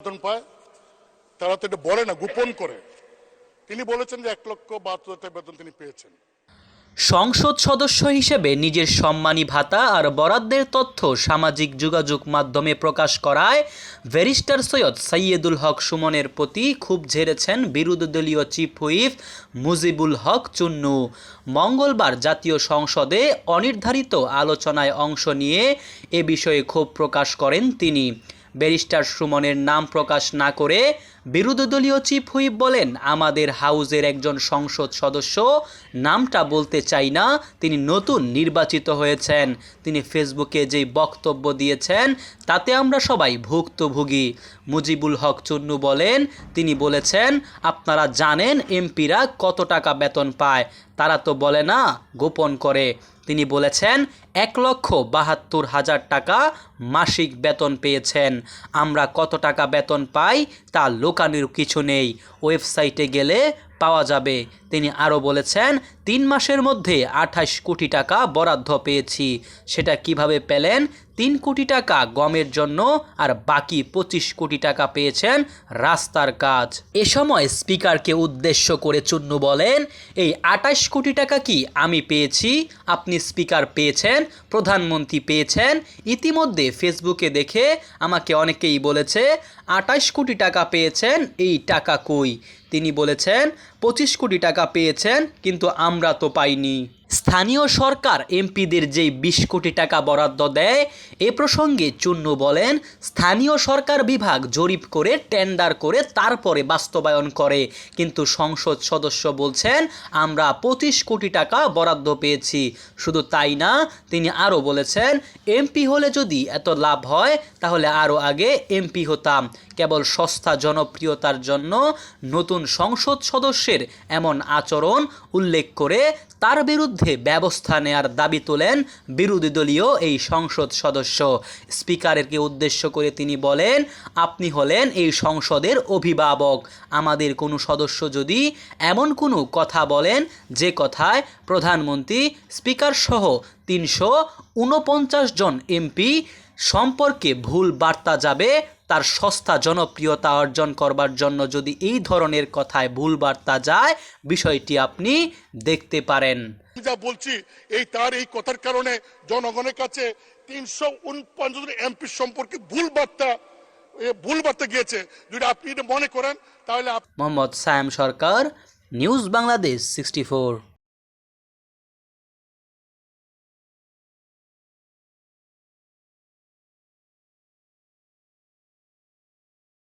বেতন পায়, তারা তো এটা বলে না, গোপন করে। তিনি বলেছেন যে এক লক্ষ বাহাত্তর হাজার বেতন তিনি পেয়েছেন। সংসদ সদস্য হিসেবে নিজের সম্মানী ভাতা আর বরাদ্দের তথ্য সামাজিক যোগাযোগ মাধ্যমে প্রকাশ করায় ব্যারিস্টার সৈয়দ সাইয়েদুল হক সুমনের প্রতি খুব ঝেড়েছেন বিরোধী দলীয় চিফ হুইপ মুজিবুল হক চুন্নু। মঙ্গলবার জাতীয় সংসদে অনির্ধারিত আলোচনায় অংশ নিয়ে এ বিষয়ে ক্ষোভ প্রকাশ করেন তিনি। ব্যারিস্টার সুমনের নাম প্রকাশ না করে বিরোধী দলীয় চিফ হুইপ বলেন, আমাদের হাউজের একজন সংসদ সদস্য নামটা বলতে চাই না, তিনি নতুন নির্বাচিত হয়েছেন। তিনি ফেসবুকে যেই বক্তব্য দিয়েছেন, তাতে আমরা সবাই ভুক্তভোগী। মুজিবুল হক চুন্নু বলেন, তিনি বলেছেন, আপনারা জানেন, এমপিরা কত টাকা বেতন পায়। তারা তো বলে না, গোপন করে। তিনি বলেছেন এক লক্ষ বাহাত্তর হাজার টাকা মাসিক বেতন পেয়েছেন। আমরা কত টাকা বেতন পাই তা লোকানোর কিছু নেই। ওয়েবসাইটে গেলে পাওয়া যাবে। তিনি আরও বলেছেন, তিন মাসের মধ্যে আঠাশ কোটি টাকা বরাদ্দ পেয়েছি। সেটা কীভাবে পেলেন? তিন কোটি টাকা গমের জন্য আর বাকি পঁচিশ কোটি টাকা পেয়েছেন রাস্তার কাজ। এ সময় স্পিকারকে উদ্দেশ্য করে চুন্নু বলেন, এই আঠাশ কোটি টাকা কি আমি পেয়েছি? আপনি স্পিকার পেয়েছেন? প্রধানমন্ত্রী পেয়েছেন। ইতিমধ্যে ফেসবুকে দেখে আমাকে অনেকেই বলেছে আঠাশ কোটি টাকা পেয়েছেন, এই টাকা কই? তিনি বলেছেন, পঁচিশ কোটি টাকা পেয়েছেন, কিন্তু আমরা তো পাইনি। স্থানীয় সরকার এমপিদের যেই বিশ কোটি টাকা বরাদ্দ দেয়, এ প্রসঙ্গে চুন্নু বলেন, স্থানীয় সরকার বিভাগ জরিপ করে টেন্ডার করে, তারপরে বাস্তবায়ন করে। কিন্তু সংসদ সদস্য বলছেন, আমরা পঁচিশ কোটি টাকা বরাদ্দ পেয়েছি। শুধু তাই না, তিনি আরও বলেছেন, এমপি হলে যদি এত লাভ হয়, তাহলে আরও আগে এমপি হতাম। কেবল সস্তা জনপ্রিয়তার জন্য নতুন সংসদ সদস্যের এমন আচরণ উল্লেখ করে তার বিরুদ্ধে ব্যবস্থা নেয়ার দাবি তোলেন বিরোধী দলীয় এই সংসদ সদস্য। স্পিকারকে উদ্দেশ্য করে তিনি বলেন, আপনি হলেন এই সংসদের অভিভাবক। আমাদের কোনো সদস্য যদি এমন কোনো কথা বলেন, যে কথায় প্রধানমন্ত্রী, স্পিকার সহ তিনশো উনপঞ্চাশ জন এমপি সম্পর্কে ভুল বার্তা যাবে, তার সস্তা জনপ্রিয়তা অর্জন করবার জন্য যদি এই ধরনের কথায় ভুল বার্তা যায়, বিষয়টি আপনি দেখতে পারেন। যা বলছি, এই তার এই কথার কারণে জনগণের কাছে তিনশো উনপঞ্চাশ এমপি সম্পর্কে ভুল বার্তা ভুল বার্তা গিয়েছে। যদি আপনি মনে করেন, তাহলে মোহাম্মদ সায়াম সরকার, নিউজ বাংলাদেশ সিক্সটি